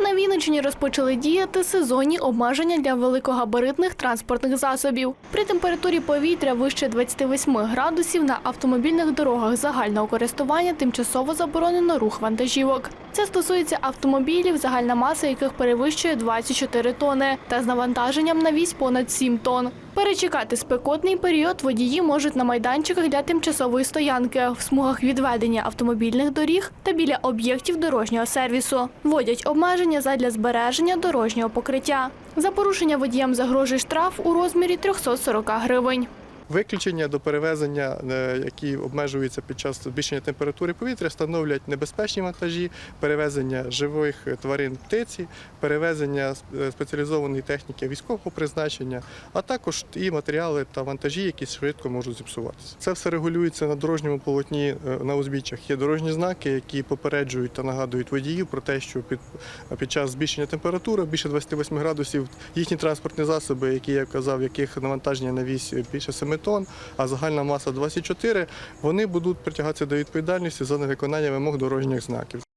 На Вінниччині розпочали діяти сезонні обмеження для великогабаритних транспортних засобів. При температурі повітря вище 28 градусів на автомобільних дорогах загального користування тимчасово заборонено рух вантажівок. Це стосується автомобілів, загальна маса яких перевищує 24 тони, та з навантаженням на вісь понад 7 тонн. Перечекати спекотний період водії можуть на майданчиках для тимчасової стоянки, в смугах відведення автомобільних доріг та біля об'єктів дорожнього сервісу. Вводять обмеження задля збереження дорожнього покриття. За порушення водіям загрожує штраф у розмірі 340 гривень. Виключення до перевезення, е, які обмежуються під час збільшення температури повітря, становлять небезпечні вантажі, перевезення живих тварин птиці, перевезення е, спеціалізованої техніки військового призначення, а також і матеріали та вантажі, які швидко можуть зіпсуватися. Це все регулюється на дорожньому полотні е, на узбіччях. Є дорожні знаки, які попереджують та нагадують водіїв про те, що під, під час збільшення температури більше 28 градусів їхні транспортні засоби, які я казав, яких навантаження на вісь більше 7 тонн, а загальна маса 24, вони будуть притягатися до відповідальності за невиконання вимог дорожніх знаків.